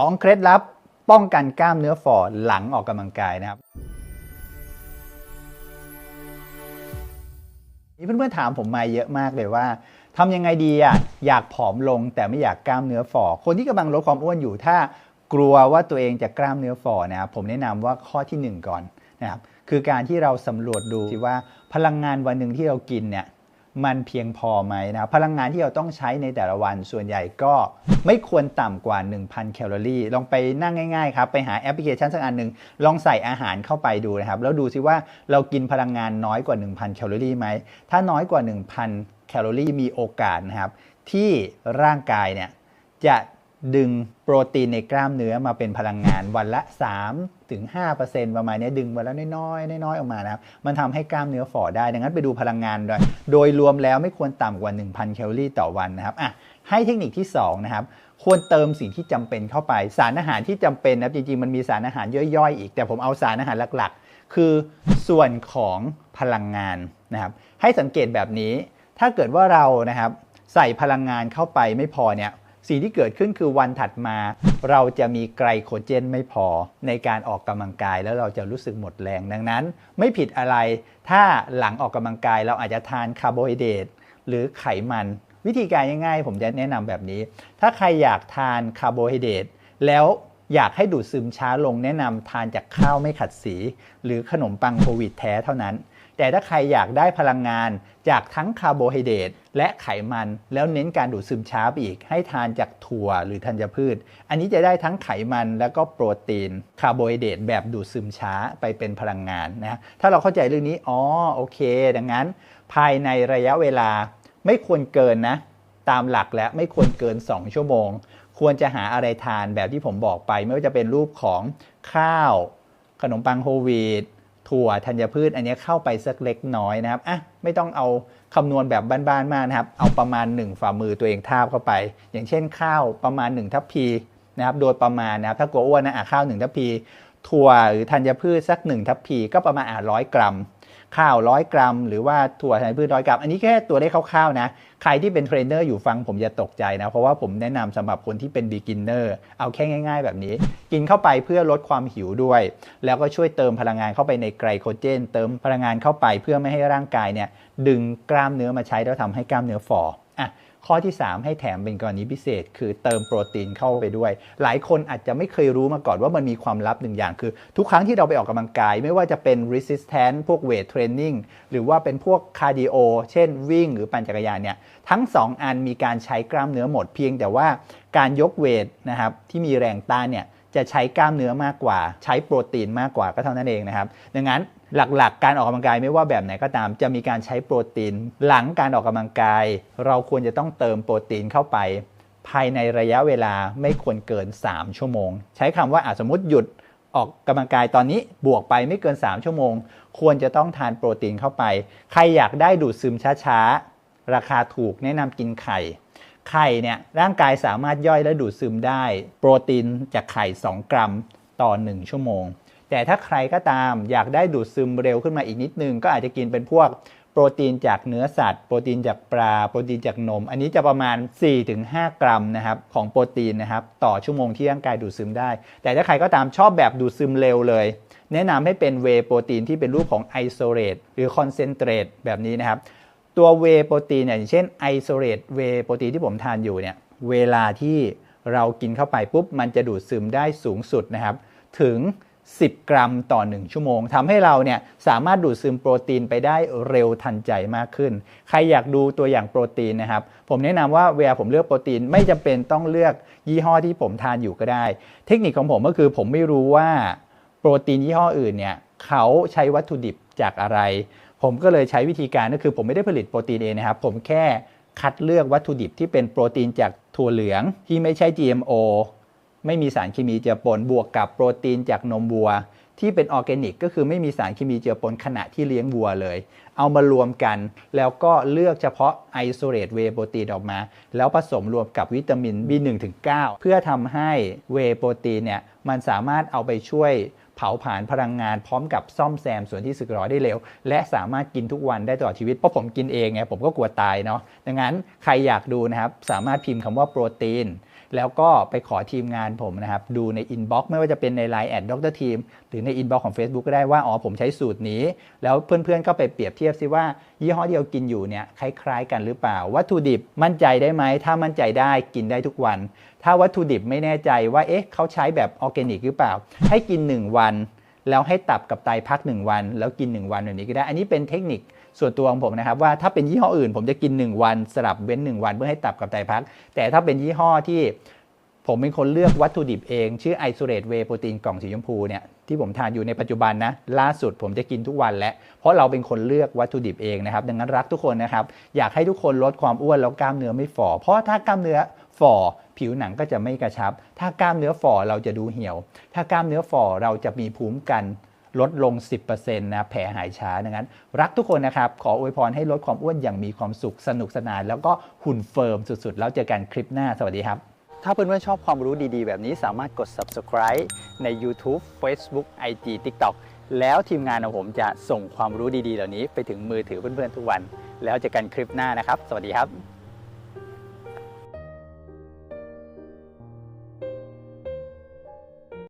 2 เคล็ดลับป้องกันกล้ามเนื้อฝ่อหลังออกกำลังกายนะครับมีเพื่อนๆถามผมมาเยอะมากเลยว่าทำยังไงดีอะอยากผอมลงแต่ไม่อยากกล้ามเนื้อฝ่อ คนที่กำลังลดความอ้วนอยู่ถ้ากลัวว่าตัวเองจะกล้ามเนื้อฝ่อนะครับผมแนะนำว่าข้อทีหนึ่1 ก่อนนะครับคือการที่เราสำรวจดูว่าพลังงานวันหนึ่งที่เรากินเนี่ย มันเพียงพอไหมนะครับพลังงานที่เราต้องใช้ในแต่ละวันส่วนใหญ่ก็ไม่ควรต่ำกว่า 1,000 แคลอรี่ ลองไปนั่งง่ายๆครับ ไปหาแอปพลิเคชันสักอันหนึ่งลองใส่อาหารเข้าไปดูนะครับ แล้วดูซิว่าเรากินพลังงานน้อยกว่า 1,000 แคลอรี่ไหม ถ้าน้อยกว่า 1,000 แคลอรี่มีโอกาสนะครับ ที่ร่างกายเนี่ยจะ ดึงโปรตีนในกล้ามเนื้อมาเป็นพลังงานวันละ 3 ถึง 5%ประมาณนี้ดึงวันละน้อยๆน้อยๆออกมานะครับ มันทำให้กล้ามเนื้อฝ่อได้ ดังนั้นไปดูพลังงานโดยโดยรวมแล้วไม่ควรต่ำกว่า 1,000 แคลอรี่ต่อวันนะครับอะให้เทคนิคที่ 2 นะครับ ควรเติมสิ่งที่จำเป็นเข้าไป สารอาหารที่จำเป็นนะครับจริงๆ มันมีสารอาหารย่อยๆ อีก แต่ผมเอาสารอาหารหลักๆ คือส่วนของพลังงานนะครับ ให้สังเกตแบบนี้ ถ้าเกิดว่าเรานะครับใส่พลังงานเข้าไปไม่พอเนี่ย สิ่งที่เกิดขึ้นคือวันถัดมา เราจะมีไกลโคเจนไม่พอในการออกกำลังกายแล้วเราจะรู้สึกหมดแรงดังนั้น ไม่ผิดอะไร ถ้าหลังออกกำลังกายเราอาจจะทานคาร์โบไฮเดรตหรือไขมัน วิธีการง่ายๆ ผมจะแนะนำแบบนี้ ถ้าใครอยากทานคาร์โบไฮเดรตแล้วอยากให้ดูดซึมช้าลงแนะนำทานจากข้าวไม่ขัดสี หรือขนมปังโควิดแท้เท่านั้น แต่ถ้าใครอยากได้พลังงานจากทั้งคาร์โบไฮเดรตและไขมัน แล้วเน้นการดูดซึมช้าไปอีก ให้ทานจากถั่วหรือธัญพืช อันนี้จะได้ทั้งไขมันแล้วก็โปรตีนคาร์โบไฮเดรตแบบดูดซึมช้าไปเป็นพลังงานนะถ้าเราเข้าใจเรื่องนี้อ๋อโอเค ดังนั้น ภายในระยะเวลาไม่ควรเกินนะ ตามหลักแล้วไม่ควรเกิน 2 ชั่วโมง ควรจะหาอะไรทานแบบที่ผมบอกไป ไม่ว่าจะเป็นรูปของข้าว ขนมปังโฮลวีต ถั่วธัญพืชอันนี้เข้าไปสักเล็กน้อยนะครับอะไม่ต้องเอาคำนวณแบบบ้านๆมากนะครับ เอาประมาณ 1 ฝ่ามือตัวเองทาบเข้าไป อย่างเช่นข้าวประมาณ 1 ทัพพีนะครับโดยประมาณนะครับถ้ากลัวอ้วนนะอะข้าว 1 ทัพพีถั่วหรือธัญพืชสัก 1 ทัพพีก็ประมาณอะร้อยกรัม ข้าวร้อยกรัม หรือว่าถั่วไทยพืชร้อยกรัม อันนี้แค่ตัวเลขคร่าวๆนะ ใครที่เป็นเทรนเนอร์อยู่ฟังผมอย่าตกใจนะ เพราะว่าผมแนะนำสำหรับคนที่เป็นบิ๊กินเนอร์เอาแค่ง่าย ๆ แบบนี้ กินเข้าไปเพื่อลดความหิวด้วย แล้วก็ช่วยเติมพลังงานเข้าไปในไกลโคเจน เติมพลังงานเข้าไปเพื่อไม่ให้ร่างกายเนี่ยดึงกล้ามเนื้อมาใช้แล้วทำให้กล้ามเนื้อฝ่ออะ ข้อที่ 3 ให้แถมเป็นกรณีพิเศษ คือเติมโปรตีนเข้าไปด้วย หลายคนอาจจะไม่เคยรู้มาก่อนว่ามันมีความลับหนึ่งอย่าง คือ ทุกครั้งที่เราไปออกกำลังกาย ไม่ว่าจะเป็น resistance พวก weight training หรือว่าเป็นพวก cardio เช่นวิ่งหรือปั่นจักรยานเนี่ยทั้ง 2 อันมีการใช้กล้ามเนื้อหมดเพียงแต่ว่าการยกเวทนะครับที่มีแรงต้านเนี่ยจะใช้กล้ามเนื้อมากกว่า ใช้โปรตีนมากกว่าก็เท่านั้นเองนะครับดังนั้น หลักๆการออกกำลังกายไม่ว่าแบบไหนก็ตาม จะมีการใช้โปรตีน หลังการออกกำลังกาย เราควรจะต้องเติมโปรตีนเข้าไป ภายในระยะเวลาไม่ควรเกิน 3 ชั่วโมง ใช้คำว่าอาสมมติหยุดออกกำลังกายตอนนี้บวกไปไม่เกิน 3 ชั่วโมง ควรจะต้องทานโปรตีนเข้าไป ใครอยากได้ดูดซึมช้าๆ ราคาถูกแนะนำกินไข่ ไข่เนี่ยร่างกายสามารถย่อยและดูดซึมได้ โปรตีนจากไข่ 2 กรัม ต่อ 1 ชั่วโมง แต่ถ้าใครก็ตามอยากได้ดูดซึมเร็วขึ้นมาอีกนิดนึง ก็อาจจะกินเป็นพวกโปรตีนจากเนื้อสัตว์ โปรตีนจากปลา โปรตีนจากนม อันนี้จะประมาณ 4-5 กรัมนะครับของโปรตีนนะครับต่อชั่วโมงที่ร่างกายดูดซึมได้ แต่ถ้าใครก็ตามชอบแบบดูดซึมเร็วเลย แนะนำให้เป็นเวโปรตีนที่เป็นรูปของไอโซเรตหรือคอนเซนเทรตแบบนี้นะครับ ตัวเวโปรตีนเนี่ยอย่างเช่นไอโซเรตเวโปรตีนที่ผมทานอยู่เนี่ยเวลาที่ เรากินเข้าไปปุ๊บมันจะดูดซึมได้สูงสุดนะครับ ถึง 10 กรัมต่อ 1 ชั่วโมงทำให้เราเนี่ยสามารถดูดซึมโปรตีนไปได้เร็วทันใจมากขึ้น ใครอยากดูตัวอย่างโปรตีนนะครับ ผมแนะนำว่าเวลาผมเลือกโปรตีนไม่จำเป็นต้องเลือกยี่ห้อที่ผมทานอยู่ก็ได้ เทคนิคของผมก็คือผมไม่รู้ว่าโปรตีนยี่ห้ออื่นเนี่ยเขาใช้วัตถุดิบจากอะไร ผมก็เลยใช้วิธีการก็คือผมไม่ได้ผลิตโปรตีนเองนะครับ ผมแค่ คัดเลือกวัตถุดิบที่เป็นโปรตีนจากถั่วเหลืองที่ไม่ใช่ GMO ไม่มีสารเคมีเจือปนบวกกับโปรตีนจากนมวัว ที่เป็นออร์แกนิก ก็คือไม่มีสารเคมีเจือปนขณะที่เลี้ยงวัวเลย เอามารวมกัน แล้วก็เลือกเฉพาะไอโซเรตเวโปรตีนออกมา แล้วผสมรวมกับวิตามิน B1 ถึง9เพื่อทำให้เวโปรตีนเนี่ยมันสามารถเอาไปช่วย เผาผลาญพลังงานพร้อมกับซ่อมแซมส่วนที่สึกหรอได้เร็ว และสามารถกินทุกวันได้ตลอดชีวิต เพราะผมกินเองไงผมก็กลัวตายเนาะดังนั้นใครอยากดูนะครับสามารถพิมพ์คำว่าโปรตีน แล้วก็ไปขอทีมงานผมนะครับ ดูในอินบ็อกซ์ไม่ว่าจะเป็นใน Line แอดด็อกเตอร์ทีมหรือในอินบ็อกซ์ของ Facebook ก็ได้ว่า อ๋อ ผมใช้สูตรนี้ แล้วเพื่อนๆ ก็ไปเปรียบเทียบซิว่า ยี่ห้อที่เรากินอยู่เนี่ยคล้ายๆ กันหรือเปล่า วัตถุดิบมั่นใจได้ไหม ถ้ามั่นใจได้กินได้ทุกวัน ถ้าวัตถุดิบไม่แน่ใจว่าเอ๊ะเขาใช้แบบออร์แกนิกหรือเปล่า ให้กิน 1 วัน แล้วให้ตับกับไตพัก 1 วัน แล้วกิน 1 วันแบบนี้ก็ได้ อันนี้เป็นเทคนิค ส่วนตัวของผมนะครับว่าถ้าเป็นยี่ห้ออื่น ผมจะกิน 1 วันสลับเว้น 1 วันเพื่อให้ตับกับไตพัก แต่ถ้าเป็นยี่ห้อที่ผมเป็นคนเลือกวัตถุดิบเอง ชื่อ Isolate Whey Protein กล่องสีชมพูเนี่ยที่ผมทานอยู่ในปัจจุบันนะ ล่าสุดผมจะกินทุกวันแล้วเพราะเราเป็นคนเลือกวัตถุดิบเองนะครับ ดังนั้นรักทุกคนนะครับ อยากให้ทุกคนลดความอ้วนแล้วกล้ามเนื้อไม่ฝ่อเพราะถ้ากล้ามเนื้อฝ่อผิวหนังก็จะไม่กระชับ ถ้ากล้ามเนื้อฝ่อเราจะดูเหี่ยว ถ้ากล้ามเนื้อฝ่อเราจะมีภูมิกัน ลดลง 10%นะแผลหายช้าดังนั้น รักทุกคนนะครับ ขออวยพรให้ลดความอ้วนอย่างมีความสุขสนุกสนาน แล้วก็หุ่นเฟิร์มสุดๆ แล้วเจอกันคลิปหน้าสวัสดีครับ ถ้าเพื่อนๆชอบความรู้ดีๆ แบบนี้สามารถกด subscribe ใน YouTube Facebook IG TikTok แล้วทีมงานของผมจะส่งความรู้ดีๆ เหล่านี้ไปถึงมือถือเพื่อนๆทุกวัน แล้วเจอกันคลิปหน้านะครับ สวัสดีครับ